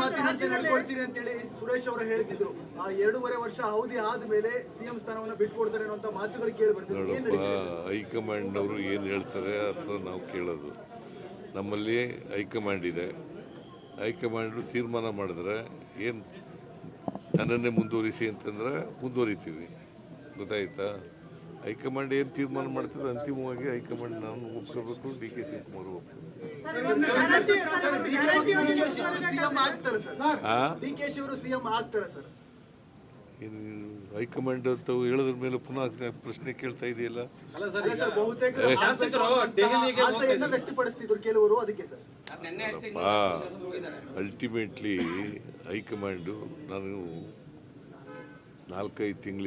ಮಾತಿನಂತೆ ಅಂತ ಅಂತೇಳಿ ಸುರೇಶ್ ಅವರು ಹೇಳ್ತಿದ್ರು. ಆ ಎರಡೂವರೆ ವರ್ಷ ಅವಧಿ ಆದ್ಮೇಲೆ ಸಿಎಂ ಸ್ಥಾನವನ್ನ ಬಿಟ್ಕೊಡ್ತಾರೆ ಅನ್ನುವಂತ ಮಾತುಗಳು ಕೇಳಿ ಬರ್ತಿದ್ರು? ಹೈಕಮಾಂಡ್ ಅವರು ಏನು ಹೇಳ್ತಾರೆ ಅಥವಾ ನಾವು ಕೇಳೋದು. ನಮ್ಮಲ್ಲಿ ಹೈಕಮಾಂಡ್ ಇದೆ. ಹೈಕಮಾಂಡ್ ತೀರ್ಮಾನ ಮಾಡಿದ್ರೆ ಏನು ನನ್ನನ್ನೇ ಮುಂದುವರಿಸಿ ಅಂತಂದ್ರೆ ಮುಂದುವರಿತೀವಿ. ಗೊತ್ತಾಯ್ತಾ? ಹೈಕಮಾಂಡ್ ಏನು ತೀರ್ಮಾನ ಮಾಡ್ತಿದ್ರೆ ಅಂತಿಮವಾಗಿ ಹೈಕಮಾಂಡ್ ನಾನು ಒಪ್ಕೋಬೇಕು ಡಿ ಕೆ ಶಿವಕುಮಾರ್ ಒಪ್ಕೋಬೇಕು. ಸರ್, ಡಿ.ಕೆ.ಶಿ. ಅವರು ಸಿಎಂ ಆಗ್ತಾರೆ ಸರ್ ಆ? ಡಿ ಕೆ ಶಿ ಅವರು ಸಿಎಂ ಆಗ್ತಾರೆ ಸರ್ ಏನು ಹೈಕಮಾಂಡ್ ಅಂತ ಹೇಳದ್ರ ಮೇಲೆ ಪುನಃ ಪ್ರಶ್ನೆ ಕೇಳ್ತಾ ಇದೆಯಲ್ಲ? ಅಲ್ಲ ಸರ್ ಅಲ್ಲ ಸರ್ ಬಹುತೇಕ ಶಾಸಕರು ದೆಹಲಿಗೆ ಆಸೆಯನ್ನ ವ್ಯಕ್ತಪಡಿಸ್ತಿದ್ರು ಕೆಲವರು ಅದಕ್ಕೆ ಸರ್. ಅಲ್ಟಿಮೇಟ್ಲಿ ಹೈಕಮಾಂಡು ನಾನು ನಾಲ್ಕೈದು ತಿಂಗಳ